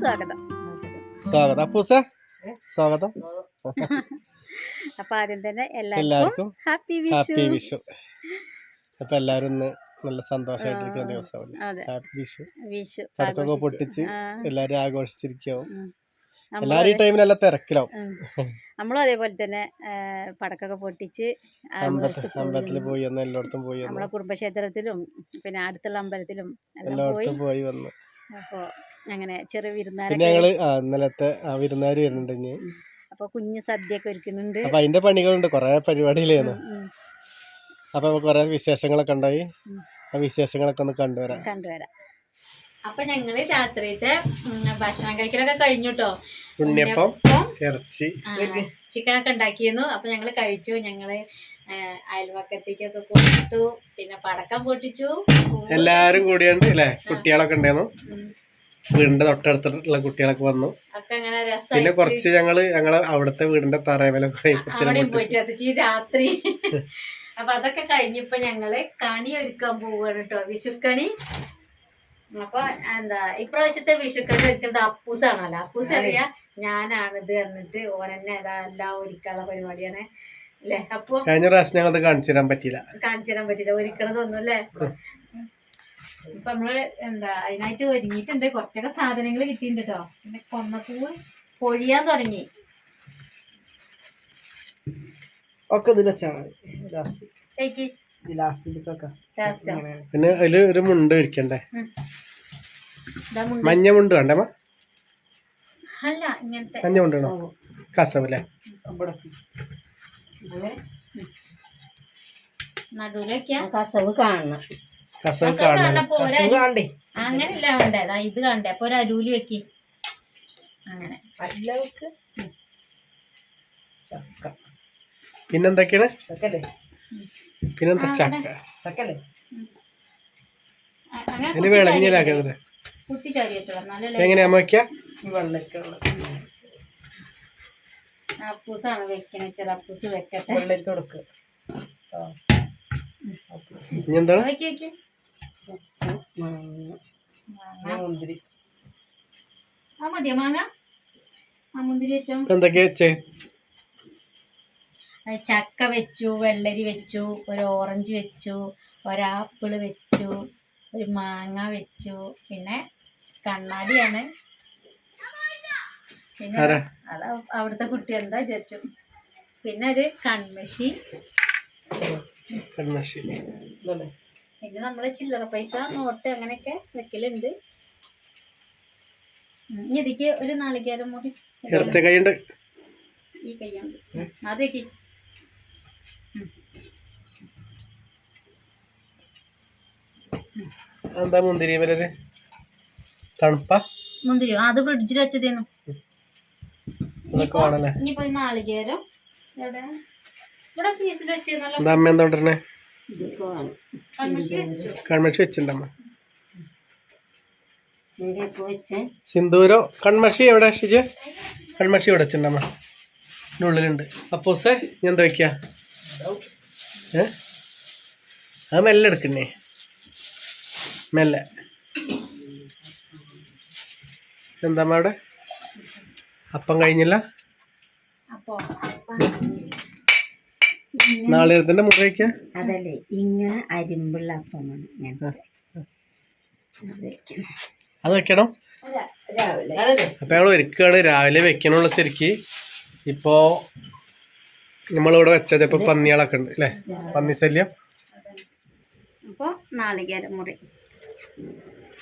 സ്വാഗതം. സ്വാഗതം. അപ്പൂസ സ്വാഗതം. അപ്പൊ ആദ്യം തന്നെ എല്ലാവർക്കും ഹാപ്പി ഹാപ്പി ഹാപ്പി വിഷു. അപ്പൊ എല്ലാരും ഇന്ന് നല്ല സന്തോഷമായിട്ടിരിക്കുന്ന ദിവസമല്ലേ? ഹാപ്പി വിഷു. വിഷു പടത്തൊക്കെ. പൊട്ടിച്ച് എല്ലാരും ആഘോഷിച്ചിരിക്കാവും. എല്ലാരും ഈ നമ്മളും ടൈമിൽ നല്ല തിരക്കിലാവും. നമ്മളും അതേപോലെ തന്നെ പടക്കൊക്കെ പൊട്ടിച്ച് അമ്പലത്തിൽ. പോയി എല്ലായിടത്തും പോയി വന്നു നമ്മളെ കുടുംബക്ഷേത്രത്തിലും പിന്നെ അടുത്തുള്ള അമ്പലത്തിലും പോയി വന്നു അപ്പോൾ അങ്ങനെ ചെറിയ പിന്നെ വിരുന്നാരൊക്കെ ഞങ്ങൾ ആ ഇന്നലത്തെ ആ വിരുന്നുകാർ വരുന്നുണ്ട് ഇനി. അപ്പൊ കുഞ്ഞ് സദ്യയൊക്കെ ഒരുക്കുന്നുണ്ട്. അപ്പൊ അതിന്റെ പണികളുണ്ട് കൊറേ പരിപാടിയിലായിരുന്നു. ഉം, ഉം. അപ്പൊ കൊറേ വിശേഷങ്ങളൊക്കെ ഉണ്ടായി. ആ വിശേഷങ്ങളൊക്കെ ഒന്ന് കണ്ടുവരാം. കണ്ടുവരാം. അപ്പൊ ഞങ്ങൾ രാത്രിയിലത്തെ ഉം, ഭക്ഷണം കഴിക്കലൊക്കെ കഴിഞ്ഞു കേട്ടോ ഉണ്ണിയപ്പം ഇറച്ചി. ചിക്കനൊക്കെ ഉണ്ടാക്കിയിരുന്നു. അപ്പൊ ഞങ്ങൾ കഴിച്ചു. ഞങ്ങൾ അയൽവക്കത്തേക്കൊക്കെ കൊടുത്തു പിന്നെ പടക്കം പൊട്ടിച്ചു. എല്ലാരും കൂടിയുണ്ട് അല്ലെ? കുട്ടികളൊക്കെ ഉണ്ടായിരുന്നു. വീടിന്റെ തൊട്ടടുത്തുള്ള കുട്ടികളൊക്കെ വന്നു. പിന്നെ കുറച്ച് ഞങ്ങൾ ഞങ്ങളെ അവിടുത്തെ വീടിന്റെ തറയവലൊക്കെ പോയിട്ട് രാത്രി. അപ്പൊ അതൊക്കെ കഴിഞ്ഞപ്പോ ഞങ്ങൾ കണി ഒരുക്കാൻ പോവുകയാണ് കേട്ടോ വിഷുക്കണി. അപ്പൊ എന്താ ഇപ്രാവശ്യത്തെ വിഷുക്കണി ഒരുക്കുന്നത് അപ്പൂസാണല്ലോ. അപ്പൂസ് അറിയാ ഞാനാണിത് എന്നിട്ട് ഓനെന്നെ അതാ എല്ലാം ഒരുക്കാനുള്ള പരിപാടിയാണ്. കഴിഞ്ഞ പ്രാവശ്യം ഞങ്ങൾ കാണിച്ചു തരാൻ പറ്റിയില്ല. കാണിച്ചു തരാൻ പറ്റില്ല ഒരുക്കണതൊന്നും അല്ലേ? ഇപ്പൊ നമ്മൾ എന്താ അതിനായിട്ട് ഒരുങ്ങിയിട്ടുണ്ട്. കുറച്ചൊക്കെ സാധനങ്ങൾ കിട്ടിയിട്ടുണ്ട് കേട്ടോ പിന്നെ കൊന്നപ്പൂവ് പൊഴിയാൻ തുടങ്ങി. ഒക്കെ പിന്നെ അതിൽ ഒരു മുണ്ട് വിരിക്കണ്ടേ? മുണ്ട്. മഞ്ഞ മുണ്ട് വേണ്ടേ മഞ്ഞ മുണ്ട് വേണോ? കസവ്. അല്ലേ? ഇവിടെ നടുവിലൊക്കെയാ കസവ് കാണണം. കസവ് കാണണം. കസവ് കാണണ്ടേ? അങ്ങനെയല്ല വേണ്ടേ. ദാ ഇത് കണ്ടേ. അപ്പൊ ഒരു അരൂലി വെക്കി. അങ്ങനെ. ചക്ക. പിന്നെന്തൊക്കെയാണ്? ചക്കല്ലേ? പിന്നെന്താ ചക്ക? ചക്കല്ലേ? അ- അങ്ങനെ കുത്തിച്ചാരി വെച്ചോ. എന്നാലല്ലേ എങ്ങനെയാ ഉള്ള അപ്പൂസാണ് വെക്കണ. ചില അപ്പൂസ് വെക്കട്ടെ. വെള്ളരിക്ക കൊടുക്കുക ചക്ക വെച്ചു വെള്ളരി വെച്ചു ഒരു ഓറഞ്ച് വെച്ചു ഒരാപ്പിൾ വെച്ചു ഒരു മാങ്ങ വെച്ചു പിന്നെ കണ്ണാടിയാണ്. പിന്നെ അത് അവിടുത്തെ കുട്ടി എന്താ വിചാരിച്ചു. പിന്നെ ഒരു കൺമഷി. കൺമഷി. പിന്നെ നമ്മളെ ചില്ലറ പൈസ നോട്ട് അങ്ങനെയൊക്കെ വെക്കലുണ്ട്. ഇതിക്ക് ഒരു നാളികേരം കൂടി. കൈയുണ്ട്. ഈ കയ്യുണ്ട് അത് വെക്കി. എന്താ മുന്തിരി തണുപ്പ? മുന്തിരിയോ? അത് ഫ്രിഡ്ജിൽ വെച്ചതേന്നു അതൊക്കെ ഇനിയിപ്പോ ഈ നാളികേരം. എവിടെ? ഇവിടെ ഫീസിൽ വെച്ചിരുന്നല്ലോ. അമ്മ എന്താ കൊണ്ടിരുന്നേ കൺമഷി വെച്ചിട്ടുണ്ടമ്മ സിന്ദൂരോ? കൺമഷി എവിടെ ഷിജ്? കൺമഷി ഇവിടെ വെച്ചിട്ടുണ്ടമ്മ ഇതിന്റെ ഉള്ളിലുണ്ട്. അപ്പോസേ ഞാൻ എന്താ വെക്ക? ഏ? അത് മെല്ലെ എടുക്കണ്ടേ മെല്ലെ. എന്താ അവിടെ? അപ്പം കഴിഞ്ഞില്ല? അപ്പോ നാളികേരത്തിന്റെ മുറി വയ്ക്ക അതല്ലേ ഇങ്ങനെ അരിമ്പുള്ള അപ്പമാണ് ഞാൻ അത് വെക്കണം. രാവിലെ. അപ്പം ഞങ്ങൾ ഒരുക്കുകയാണ് രാവിലെ വെക്കണുള്ള ശരിക്ക്. ഇപ്പോൾ നമ്മളിവിടെ വെച്ചത് ഇപ്പോൾ പന്നികളൊക്കെ ഉണ്ട് അല്ലേ? പന്നി ശല്യം. അപ്പൊ നാളികേരം മുറി.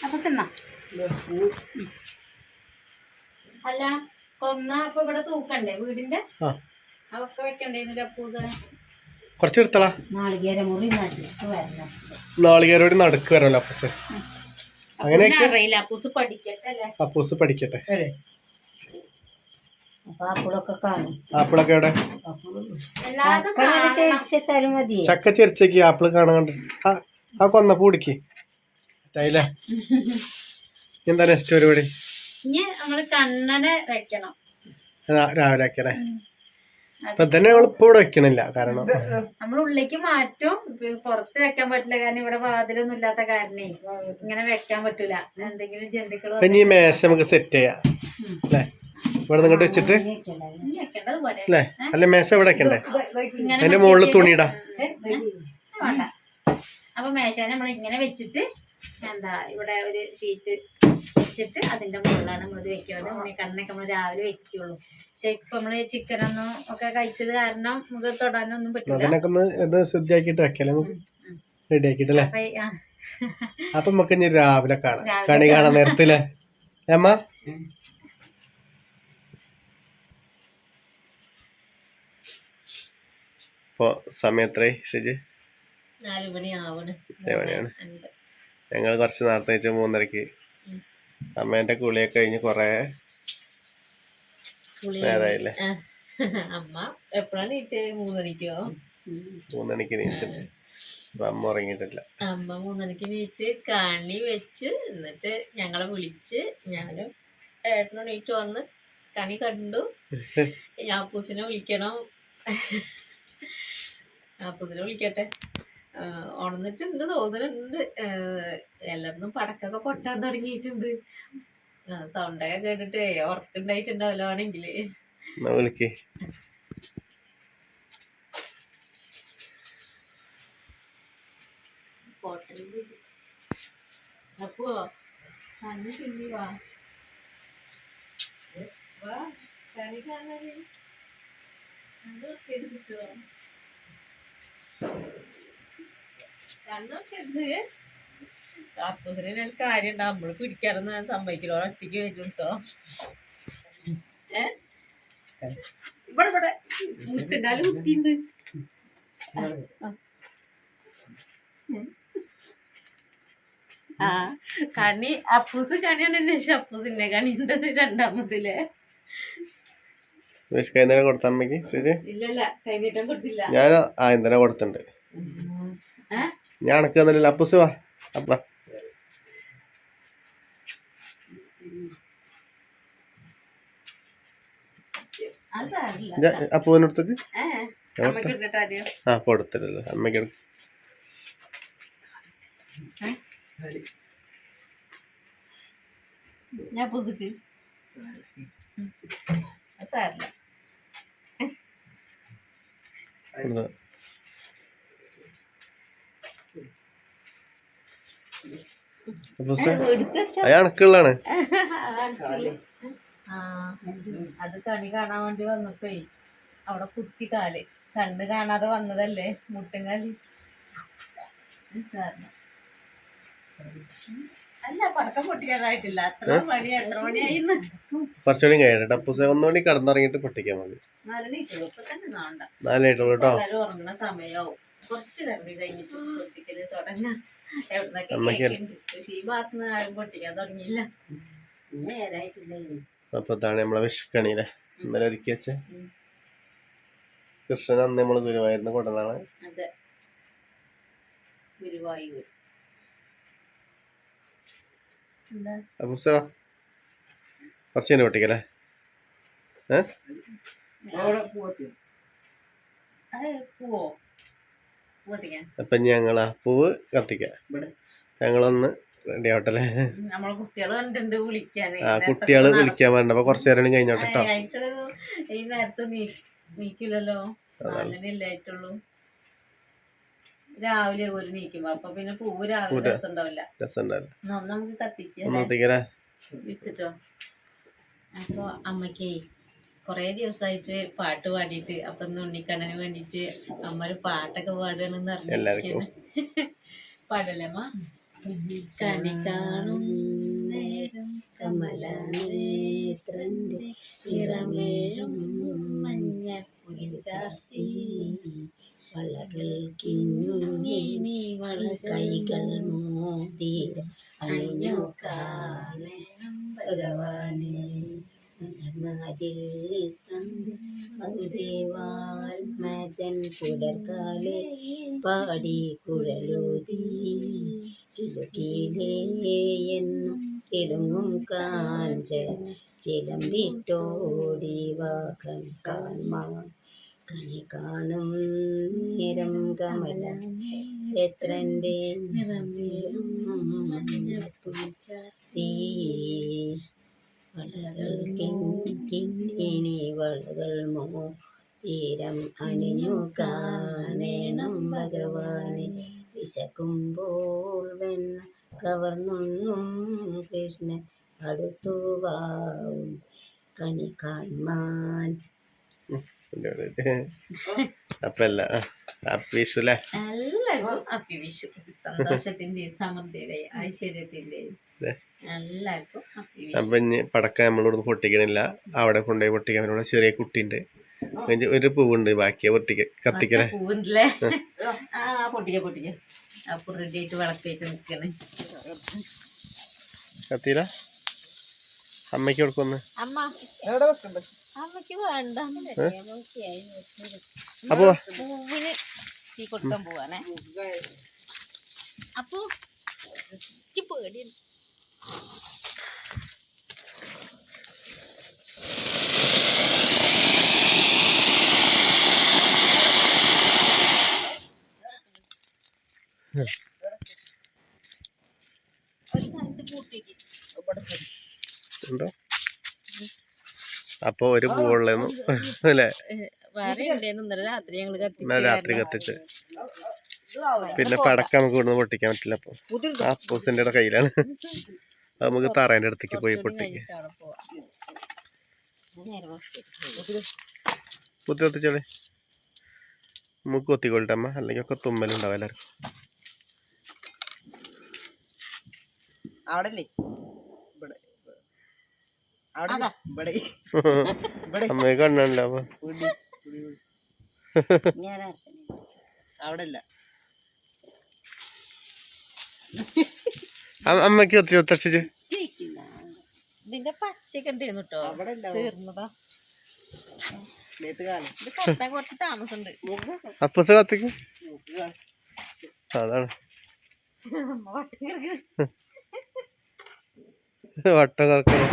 അപ്പൊ സിന്ന അല്ല. കൊന്ന അപ്പൊ ഇവിടെ തൂക്കണ്ടേ വീടിന്റെ? വെക്കണ്ടേന്നില്ല കുറച്ച് എടുത്തളാ നാളികേരോട് നടുക്ക് വരണല്ലോ അപ്പൂസ്. അറിയില്ല. അപ്പൂസ് പഠിക്കട്ടെ അല്ലേ? അപ്പൂസ് പഠിക്കട്ടെ. ആപ്പിളൊക്കെ എവിടെ? ചക്ക ചെറിച്ചേക്ക് ചെരിച്ചേക്ക് ആപ്പിൾ കാണാൻ ആ കൊന്നപ്പോ കൊന്ന പൂടിക്ക് ഇല്ലേ എന്താ നെക്സ്റ്റ് പരിപാടി? ഇനി നമ്മൾ കണ്ണനെ വെക്കണം. രാവിലെ ആക്കിയല്ലേ അപ്പൊ തന്നെ ഞങ്ങൾ ഇപ്പൊ ഇവിടെ വെക്കണില്ല കാരണം നമ്മൾ ഉള്ളിലേക്ക് മാറ്റും. പുറത്ത് വെക്കാൻ പറ്റില്ല കാരണം ഇവിടെ വാതിലൊന്നും ഇല്ലാത്ത കാരണേ. ഇങ്ങനെ വെക്കാൻ പറ്റൂല. എന്തെങ്കിലും ജന്തുക്കൾ ഇനി ഈ മേശ നമുക്ക് സെറ്റ് ചെയ്യാം. അല്ലേ? ഇവിടെ നിങ്ങോട്ട് വെച്ചിട്ട്? അല്ലേ? അല്ല മേശ ഇവിടെ വെക്കണ്ടേ? ഇങ്ങനെ അതിന്റെ മുകളിൽ തുണിയിടാ വേണ്ട. അപ്പൊ മേശ നമ്മൾ ഇങ്ങനെ വെച്ചിട്ട് എന്താ ഇവിടെ ഒരു ഷീറ്റ് വെച്ചിട്ട് അതിന്റെ മുകളിലാണ് നമ്മൾ ഇത് വെക്കുന്നത്. മുന്നേ കണ്ണൊക്കെ നമ്മൾ രാവിലെ വെക്കുള്ളൂ. പക്ഷെ ഇപ്പൊ നമ്മൾ ചിക്കനൊന്നും ഒക്കെ കഴിച്ചത് കാരണം നമുക്ക് തൊടാനൊന്നും പറ്റില്ല വെക്കല്ലേ? അപ്പൊ നമുക്ക് ഇനി രാവിലെ കാണാം. കണി കാണാൻ നേരത്തില്ലേ? അമ്മ? ഇപ്പൊ സമയത്രേ ശരി നാലു മണി ആവണ് നാല് മണിയാണ്. ഞങ്ങൾ കുറച്ച് നേരത്തെ വെച്ച മൂന്നരക്ക്. അമ്മേന്റെ കുളിയൊക്കെ കഴിഞ്ഞ് കൊറേ നേരായില്ലേ? അമ്മ എപ്പോഴാണ് മൂന്നണിക്ക്? നീച്ചിട്ട് അപ്പൊ അമ്മ ഉറങ്ങിയിട്ടില്ല. അമ്മ മൂന്നണിക്ക് നീറ്റ് കണി വെച്ച് എന്നിട്ട് ഞങ്ങളെ വിളിച്ച് ഞാനും ഏട്ടനും നീറ്റ് വന്ന് കണി കണ്ടു. ഞാപ്പൂസിനെ വിളിക്കണം. ആപ്പൂസിനെ വിളിക്കട്ടെ? ഉണന്നിട്ടുണ്ട് തോന്നലുണ്ട്. എല്ലായിടത്തും പടക്കൊക്കെ പൊട്ടാൻ തുടങ്ങിയിട്ടുണ്ട്. സൗണ്ടൊക്കെ കേട്ടിട്ട് ഉറക്കുണ്ടായിട്ടുണ്ടാവല്ലോ ആണെങ്കിൽ അപ്പോ കണ്ണു പിന്നി വാ. വാ കണി കാണാൻ. കിട്ടുമോ അപ്പൂസിന് കാര്യം ഉണ്ട് നമ്മൾ പിടിക്കാറൊന്നും ഞാൻ സമ്മതിക്കില്ല. ഒറ്റയ്ക്ക് വരും കേട്ടോ ഇവിടെ ഇവിടെ. ആ. കണി അപ്പൂസ് കണിയാണ് എന്നെ അപ്പൂസിന്റെ കണി ഉണ്ടത് രണ്ടാമതിലെ. കൈനേരം കൊടുത്ത അമ്മയ്ക്ക് ഇല്ലല്ല കൈനീട്ടം കൊടുത്തില്ല. ഞാൻ ആ ഇന്ധനം കൊടുത്തിട്ടുണ്ട്. ഏ? ഞാൻ അണക്ക് തന്നില്ല അപ്പുസ് വാ. അപ്പ. അപ്പൂവിനെടുത്തിട്ട് ആ കൊടുത്തില്ലല്ലോ അമ്മയ്ക്ക് ഞാൻ പുതുക്കി. അത് അപ്പൂസ് അത് കണി കാണാൻ വേണ്ടി വന്നപ്പോ അവിടെ കുത്തി കാൽ. കണ്ണ് കാണാതെ വന്നതല്ലേ? മുട്ടുംകാൽ സാറിന്. അല്ല പടക്കം പൊട്ടിക്കാനായിട്ടില്ല അത്ര മണി എത്ര മണിയായിന്ന്? കുറച്ചുകൂടി കഴിയട്ടെ അപ്പൂസ് ഒന്നുകൂടി കടന്നിറങ്ങിട്ട് പൊട്ടിക്കാൻ മതി. നാലായിട്ടുള്ളൂ കേട്ടോ സമയാവും. കുറച്ച് നേരം കഴിഞ്ഞിട്ട് പൊട്ടിക്കൽ തുടങ്ങാം. അപ്പൊ ഇതാണ് നമ്മളെ വിഷുക്കണിയിലെ ഇന്നലെ ഒരുക്കി വെച്ച കൃഷ്ണൻ അന്ന് നമ്മൾ ഗുരുവായൂരിന്ന് കൊണ്ടുവന്നാണ്. കുറച്ച് കഴിഞ്ഞ് പൊട്ടിക്കല്ലേ? ഏ? പൊട്ടിക്കാൻ അപ്പൊ ഞങ്ങൾ ആ പൂവ് കത്തിക്കാം. ഞങ്ങളൊന്ന് റെഡി ആവട്ടല്ലേ കുട്ടികൾ ആ കുട്ടികൾ വിളിക്കാൻ പറഞ്ഞു അപ്പൊ കുറച്ചു നേരം കഴിഞ്ഞോട്ടെ കേട്ടോ രാവിലെ ഒരു നീക്കുമ്പോ അപ്പൊ പിന്നെ പൂവ് രാവിലെ രസം ഉണ്ടാവില്ല രസം ഉണ്ടാവില്ല എന്നാ ഒന്ന് നമുക്ക് കത്തിക്കാം ഒന്ന് കത്തിക്കല്ലേ ഇട്ടിട്ടോ. അപ്പൊ അമ്മക്കേ കൊറേ ദിവസമായിട്ട് പാട്ട് പാടിയിട്ട് അപ്പൊ ഇന്ന് ഉണ്ണിക്കണ്ണന് വേണ്ടിട്ട് അമ്മ ഒരു പാട്ടൊക്കെ പാടുകയാണെന്ന്. അറിഞ്ഞിരിക്കുന്നു പാടല്ലേ കണി കാണും നേരം കമലനേത്രന്റെ നിറമേഴും മഞ്ഞ ചാർത്തി. വളകൾ കിഞ്ഞുങ്ങി വള കൈകൾ മോതിരം അണിഞ്ഞു കാണണം ഭഗവാനെ. മതിൽ മകൻ പുലർക്കാലെ പാടി കുഴലൂതി. കിലുകിലേയെന്നും കിലുങ്ങും കാഞ്ച ചിലം വിട്ടോടി വാകൻ കാൺമാ കണി കാണും നിരം കമല എത്രന്റെ തീ വളകൾ കിങ്ങിനി വളകൾ അണിഞ്ഞു കാണേണം ഭഗവാനെ വിശക്കുമ്പോൾ വെണ്ണ കവർന്നൊന്നും കൃഷ്ണൻ അടുത്തു വാവും കണി അപ്പല്ല ഹാപ്പി വിഷു സന്തോഷത്തിന്റെയും സമൃദ്ധിയുടെയും ഐശ്വര്യത്തിന്റെയും അപ്പൊ ഇനി പടക്കം നമ്മളോട് പൊട്ടിക്കണില്ല. അവിടെ കൊണ്ടുപോയി പൊട്ടിക്കാൻ അവിടെ ചെറിയ കുട്ടിണ്ട് ഒരു പൂവുണ്ട് ബാക്കിയാ പൊട്ടിക്ക കത്തിക്കണേ. പൂവിണ്ടല്ലേ? പൊട്ടിക്ക പൊട്ടിക്ക. അപ്പൊ റെഡി ആയിട്ട് വിളക്കായിട്ട് നിക്കണേ കത്തിയില്ല അമ്മയ്ക്ക് കൊടുക്കൊന്ന് അമ്മ. അമ്മയ്ക്ക് വേണ്ട. അപ്പൊ പൂവിന് തീ കൊടുക്കാൻ പോവാണേ. അപ്പൊ പേടിയുണ്ട്. അപ്പൊ ഒരു പൂവുള്ളു അല്ലേ? രാത്രി കത്തിച്ച്. പിന്നെ പടക്കം നമുക്ക് ഇവിടുന്ന് പൊട്ടിക്കാൻ പറ്റില്ല അപ്പൊ. ആ പൂസിന്റെ കയ്യിലാണ്. അത് നമുക്ക് തറേന്റെ അടുത്തേക്ക് പോയി പൊട്ടിക്ക. കുത്തി കത്തിച്ചോളെ. നമുക്ക് കൊത്തിക്കൊള്ളിട്ടമ്മ അല്ലെങ്കിൽ ഒക്കെ തുമ്മലുണ്ടാവും എല്ലാവർക്കും. അവിടെ ഇവിടെ അവിടെ അതാ. ഇവിടെ. ഇവിടെ. അമ്മയ്ക്ക് കണ്ണാണല്ലോ അപ്പൊ? പുടി, പുടി, പുടി. ഞാൻ അവിടെ ഇല്ല അ- അമ്മയ്ക്ക് കത്തി കത്തിച്ചിട്ട് ഇതിന്റെ പച്ചയൊക്കെ ഉണ്ടായിരുന്നു കേട്ടോ അവിടെ തീർന്നതാ. അപ്പസ് കത്തിക്കും? അതാണ്. വട്ടം കറക്കണം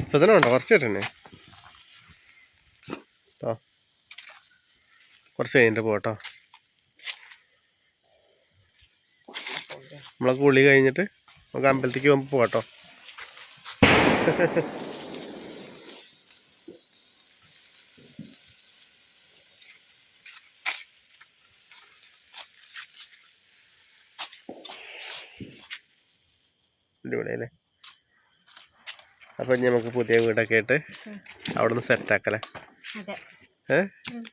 ഇപ്പൊ തന്നെ ഉണ്ടോ? കുറച്ച് തരണേ ആ കുറച്ച് കഴിഞ്ഞിട്ട് പോട്ടോ നമ്മളെ കുളി കഴിഞ്ഞിട്ട് നമുക്ക് അമ്പലത്തേക്ക് പോകുമ്പോൾ അടിപൊളിയല്ലേ? അപ്പം ഇനി നമുക്ക് പുതിയ വീടൊക്കെ ആയിട്ട് അവിടെ നിന്ന് സെറ്റാക്കല്ലേ അതെ. ഏ? ഉം.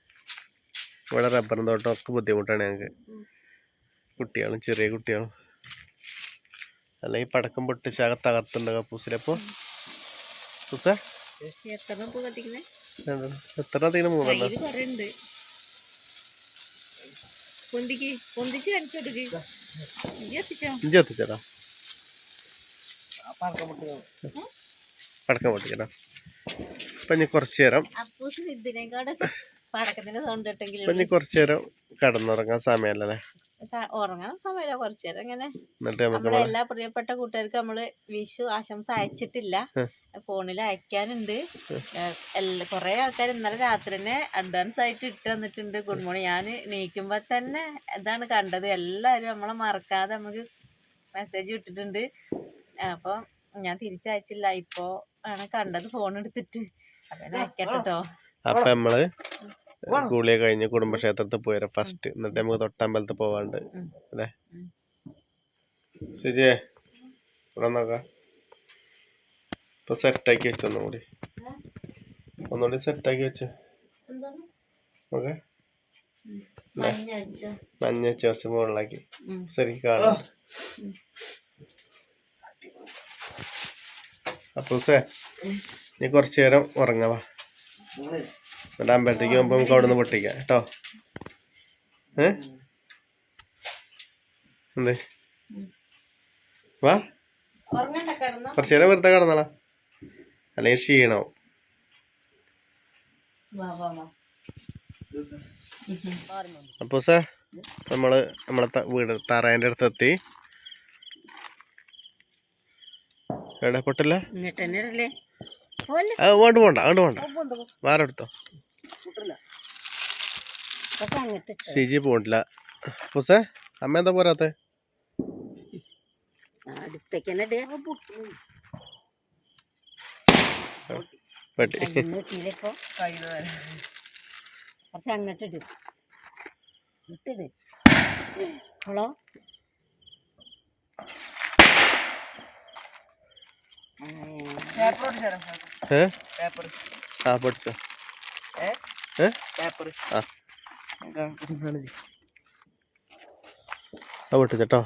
ഇവിടെ റബ്ബറും തോട്ടം ഒക്കെ ബുദ്ധിമുട്ടാണ് ഞങ്ങൾക്ക് കുട്ടികളും ചെറിയ കുട്ടികളും. അല്ലെങ്കിൽ പടക്കം പൊട്ടിച്ചാകെ തകർത്തുണ്ട് കപ്പൂസിലപ്പോൾ പൂസ എത്ര മൂന്നെണ്ണം? ഇഞ്ചി പടക്കം പൊട്ടിക്കടാ അപ്പം ഞാൻ കുറച്ച് നേരം ഇട്ടെങ്കിലും ഇനി കുറച്ച് നേരം കടന്നുറങ്ങാൻ സമയമല്ലേ ക- ഉറങ്ങാൻ സമയമില്ല കുറച്ചു നേരം. ഇങ്ങനെ നമ്മുടെ നമ്മളെ എല്ലാ പ്രിയപ്പെട്ട കൂട്ടുകാർക്കും നമ്മൾ വിഷു ആശംസ അയച്ചിട്ടില്ല. ഫോണിൽ അയക്കാനുണ്ട്. കുറെ ആൾക്കാർ ഇന്നലെ രാത്രി തന്നെ അഡ്വാൻസ് ആയിട്ട് ഇട്ട് തന്നിട്ടുണ്ട്. ഗുഡ് മോർണിംഗ് ഞാൻ നീക്കുമ്പോ തന്നെ ഇതാണ് കണ്ടത്. എല്ലാവരും നമ്മളെ മറക്കാതെ നമുക്ക് മെസ്സേജ് ഇട്ടിട്ടുണ്ട്. അപ്പൊ ഞാൻ തിരിച്ചയച്ചില്ല. ഇപ്പോ ആണ് കണ്ടത്. ഫോൺ എടുത്തിട്ട്. അപ്പൊ അയക്കട്ടോ അപ്പം നമ്മൾ കൂളിയൊക്കെ കഴിഞ്ഞ് കുടുംബക്ഷേത്രത്തിൽ പോയരാ ഫസ്റ്റ് എന്നിട്ട് നമുക്ക് തൊട്ടമ്പലത്തിൽ പോവാണ്ട്. അല്ലേ. ശരിയേ? ഇവിടെ നോക്കാം. ഇപ്പൊ സെറ്റാക്കി വെച്ചു ഒന്നുകൂടി ഒന്നുകൂടി സെറ്റാക്കി വെച്ചു. ഓക്കെ മഞ്ഞ ചേർച്ച മുകളിലാക്കി. ശരി കാണാം അപ്പൊ സേ നീ കുറച്ചു നേരം ഉറങ്ങവാ എന്നിട്ട് അമ്പലത്തേക്ക് പോകുമ്പോൾ നമുക്ക് അവിടെ നിന്ന് പൊട്ടിക്കാം. കേട്ടോ? ഏ? എന്ത്? വാ. കുറച്ച് നേരം വെറുതെ കിടന്നാളാ. അല്ലെങ്കിൽ ക്ഷീണവും അപ്പൊ സാർ നമ്മൾ നമ്മളെ വീട് തറേന്റെ അടുത്ത് എത്തി. എവിടെ പൊട്ടില്ല? വേണ്ട വേണ്ട പോണ്ട അങ്ങോട്ട് പോണ്ട. വേറെ എടുത്തോ. ഇട്ടോ. ഷിജി പോണ്ടില്ല പുസേ അമ്മ എന്താ പോരാത്തെ? കയ്യിൽ കുറച്ച് അങ്ങോട്ട് ഇട്. ഇട്ടിട് ഹലോ? പേപ്പർ ഏ? പേപ്പർ ആ പഠിച്ചോ ആ. പൊട്ടിച്ചോ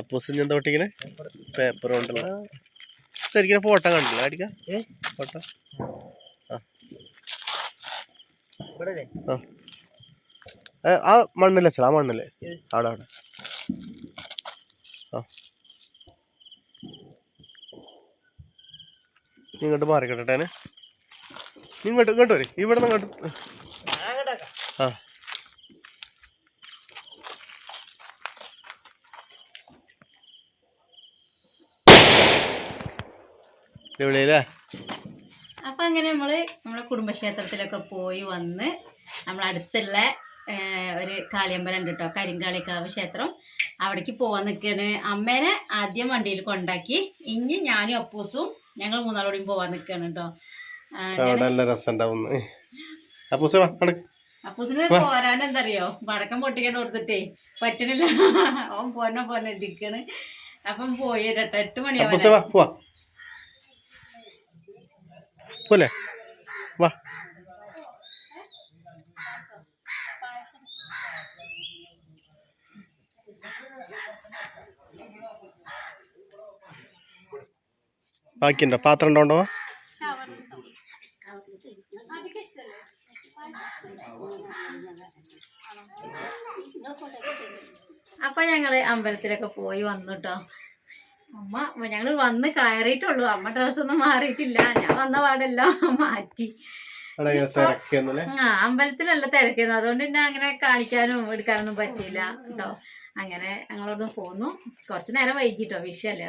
അപ്പൂസിന് എന്താ പൊട്ടിക്കണേ? പേപ്പർ കൊണ്ടല്ലോ ശരിക്കും ഫോട്ടോ കണ്ടില്ല അടിക്ക ഫോട്ടോ ആ. മണ്ണില്ല ചേട്ടാ ആ മണ്ണില്ലേ അവിടെ അവിടെ ആ നീ ഇങ്ങോട്ട് മാറി കിട്ടട്ടെ ഇങ്ങോട്ട് ഇങ്ങോട്ട് വരെ. ഇവിടെ നിന്ന് അങ്ങോട്ടാക്കാം. ആ അപ്പൊ അങ്ങനെ നമ്മൾ നമ്മളെ കുടുംബക്ഷേത്രത്തിലൊക്കെ പോയി വന്ന് നമ്മളടുത്തുള്ള അടുത്തുള്ള ഒരു കാളിയമ്പലം ഉണ്ട് കേട്ടോ കരിങ്കാളിക്കാവ് ക്ഷേത്രം. അവിടേക്ക് പോവാൻ നിൽക്കാണ് അമ്മേനെ ആദ്യം വണ്ടിയിൽ കൊണ്ടാക്കി. ഇനി ഞാനും അപ്പൂസും ഞങ്ങൾ മൂന്നാളോടെയും പോവാൻ നിൽക്കാണ് കേട്ടോ അവിടെ നല്ല രസം ഉണ്ടാവും അപ്പൂസ അപ്പൂസിന് പോരാൻ എന്തറിയോ? പടക്കം പൊട്ടിക്കാൻ കൊടുത്തിട്ടേ പറ്റണില്ല. അവൻ പോന്നെ പോന്നെ ഇരിക്കണ്. അപ്പം പോയി രട്ട എട്ട് മണിയാവും പോലെ. വാ. ബാക്കിയുണ്ടോ? പാത്രം ഉണ്ടോ അപ്പൊ ഞങ്ങൾ അമ്പലത്തിലൊക്കെ പോയി വന്നു കേട്ടോ അമ്മ ഞങ്ങൾ വന്ന് കയറിയിട്ടുള്ളൂ. അമ്മ ഡ്രസ് ഒന്നും മാറിയിട്ടില്ല. ഞാൻ വന്ന പാടെല്ലാം മാറ്റി. ആ അമ്പലത്തിലല്ല തിരക്കുന്നത് അതുകൊണ്ട് പിന്നെ അങ്ങനെ കാണിക്കാനും എടുക്കാനൊന്നും പറ്റിയില്ല കേട്ടോ അങ്ങനെ ഞങ്ങളോട് പോന്നു. കുറച്ച് നേരം വൈകിട്ടോ വിഷയല്ലേ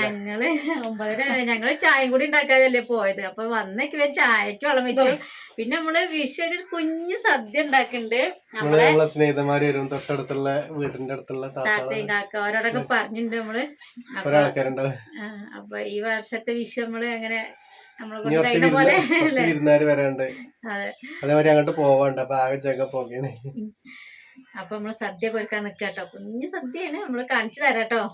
ഞങ്ങൾ ഒമ്പതര ഞങ്ങൾ ചായയും കൂടി ഉണ്ടാക്കാതല്ലേ പോയത്. അപ്പൊ വന്നേക്ക് ചായക്ക് വെള്ളം വെച്ചു. പിന്നെ നമ്മൾ വിഷയൊരു കുഞ്ഞു സദ്യ ഉണ്ടാക്കുന്നുണ്ട് നമ്മൾ സ്നേഹിതന്മാര് വരും തൊട്ടടുത്തുള്ള വീടിന്റെ അടുത്തുള്ള താത്തയും കാക്ക അവരോടൊക്കെ പറഞ്ഞിട്ടുണ്ട് നമ്മൾ. അപ്പൊ ഈ വർഷത്തെ വിഷയം നമ്മൾ അങ്ങനെ വിരുന്നുകാര് വരാണ്ട് അതെ. അതേമാതിരി അങ്ങോട്ട് പോവാണ്ട് അപ്പൊ ആകെ ജഗ പോകയാണ് അപ്പൊ നമ്മൾ സദ്യ കൊടുക്കാൻ കേട്ടോ കുഞ്ഞു സദ്യയാണ്. നമ്മൾ കാണിച്ചു തരാട്ടോ.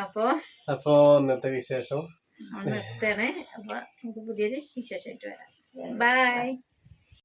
അപ്പൊ അപ്പൊ ഇന്നത്തെ വിശേഷം. നിർത്തണേ അപ്പൊ നമുക്ക് പുതിയൊരു വിശേഷമായിട്ട് വരാം. ബൈ